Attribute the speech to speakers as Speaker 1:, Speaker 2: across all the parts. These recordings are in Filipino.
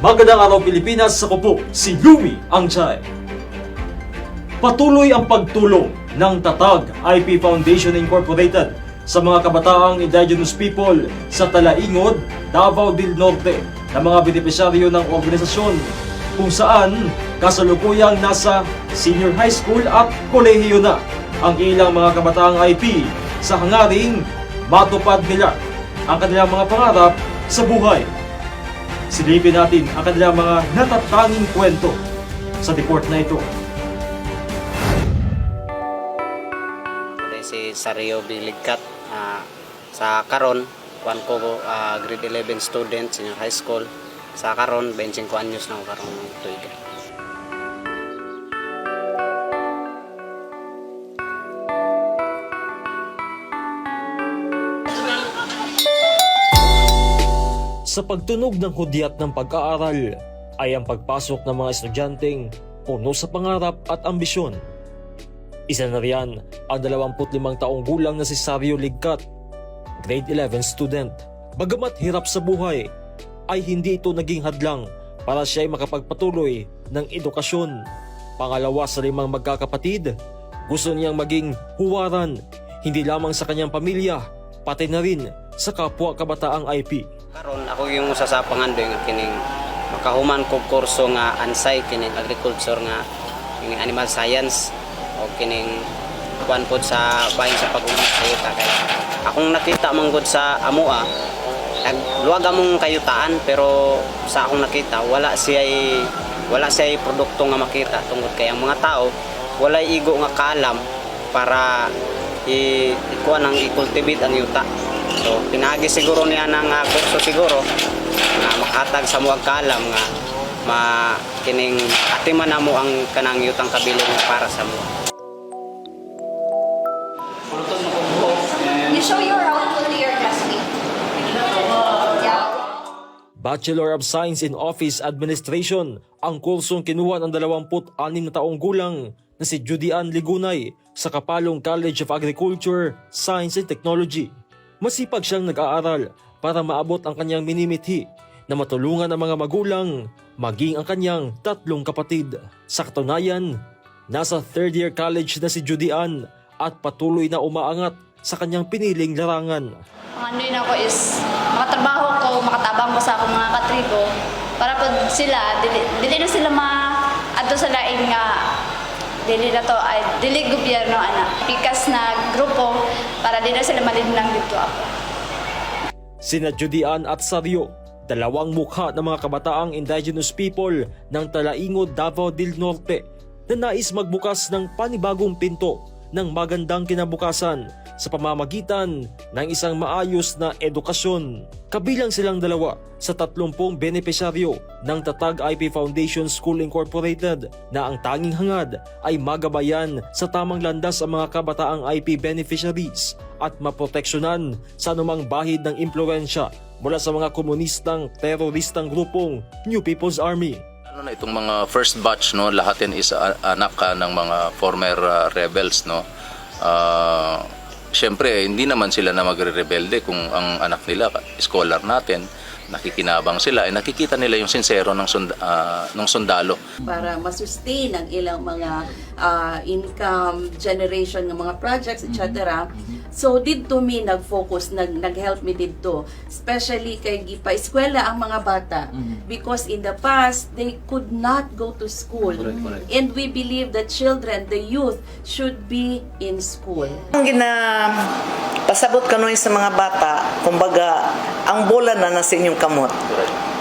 Speaker 1: Magandang araw Pilipinas, ako po si Yumi Angchay. Patuloy ang pagtulong ng Tatag IP Foundation Incorporated sa mga kabataang indigenous people sa Talaingod, Davao del Norte na mga benepisyaryo ng organisasyon kung saan kasalukuyang nasa senior high school at kolehiyo na ang ilang mga kabataang IP sa hangaring matupad nila ang kanilang mga pangarap sa buhay. Silipin natin ang kanilang mga natatanging kwento sa report na ito.
Speaker 2: Dahil si Sario Biligkat ah, sa karon kuan ko ah, grade 11 student senior high school sa karon 25 anyos na ako karon tuig.
Speaker 1: Sa pagtunog ng hudyat ng pag-aaral ay ang pagpasok ng mga estudyanteng puno sa pangarap at ambisyon. Isa na riyan ang 25 taong gulang na si Sario Ligkat, grade 11 student. Bagamat hirap sa buhay, ay hindi ito naging hadlang para siya ay makapagpatuloy ng edukasyon. Pangalawa sa limang magkakapatid, gusto niyang maging huwaran hindi lamang sa kanyang pamilya, pati na rin sa kapwa kabataang IP.
Speaker 2: Karon ako yung usa sa pangando nga kining makahuman kog kurso nga ansay kining agriculture nga kining animal science o kining kuan pod sa bahin sa pag-umit sa yuta kay akong nakita manggod sa amoa nagluwag among kayutaan pero sa akong nakita wala siya wala siya produkto nga makita tungod kay ang mga tao. Wala igo nga kalam para i ikuan ang i-cultivate ang yuta so pinagi siguro niya ng uh, kurso siguro nga makahatag sa muwag kalam nga ma kining atiman namo ang kanang yutang kabilin nga para sa mo
Speaker 3: You show your output to your classmate. Yeah.
Speaker 1: Bachelor of Science in Office Administration ang kursong kinuha ng 26 na taong gulang na si Judy Ann Ligunay sa Kapalong College of Agriculture, Science and Technology. Masipag siyang nag-aaral para maabot ang kanyang minimithi na matulungan ang mga magulang maging ang kanyang tatlong kapatid. Sa katunayan, nasa third year college na si Judy Ann at patuloy na umaangat sa kanyang piniling larangan.
Speaker 3: Ang ano yun ako is, makatrabaho ko, makatabang ko sa akong mga katribo, para po sila, dili, dili na sila ma, ato sa laing nga, dili na to, ay, dili gobyerno, ana, pikas na grupo, para di na sila malinlang dito ako.
Speaker 1: Sina Judian at Sario, dalawang mukha ng mga kabataang indigenous people ng Talaingod, Davao del Norte na nais magbukas ng panibagong pinto ng magandang kinabukasan sa pamamagitan ng isang maayos na edukasyon. Kabilang silang dalawa sa 30 benepisyaryo ng Tatag IP Foundation School Incorporated na ang tanging hangad ay magabayan sa tamang landas ang mga kabataang IP beneficiaries at maproteksyonan sa anumang bahid ng impluensya mula sa mga komunistang teroristang grupong New People's Army.
Speaker 4: Ano na itong mga first batch no, lahat yan is anak ka ng mga former uh, rebels no. Ah, Siyempre, hindi naman sila na magre-rebelde kung ang anak nila, scholar natin, nakikinabang sila, eh, nakikita nila yung sincero ng, sund- ah, ng sundalo.
Speaker 5: para masustain ang ilang mga ah, income generation ng mga projects, etc. So, dito mi nag-focus, nag, nag-help me dito. Especially kay gipa eskwela ang mga bata. Because in the past, they could not go to school. And we believe that children, the youth, should be in school.
Speaker 6: Ang gina pasabot kanoy sa mga bata, kumbaga, ang bola na nasa inyong kamot.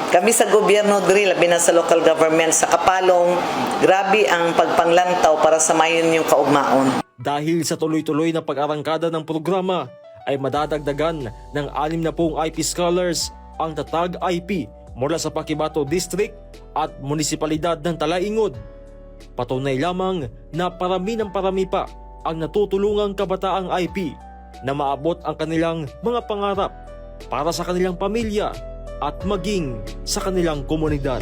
Speaker 6: Kami sa gobyerno diri, labi na sa local government, sa kapalong, grabe ang pagpanglantaw para sa mayon yung kaugmaon.
Speaker 1: Dahil sa tuloy-tuloy na pag-arangkada ng programa ay madadagdagan ng anim na pong IP scholars ang tatag IP mula sa Pakibato District at Munisipalidad ng Talaingod. Patunay lamang na parami ng parami pa ang natutulungang kabataang IP na maabot ang kanilang mga pangarap para sa kanilang pamilya at maging sa kanilang komunidad.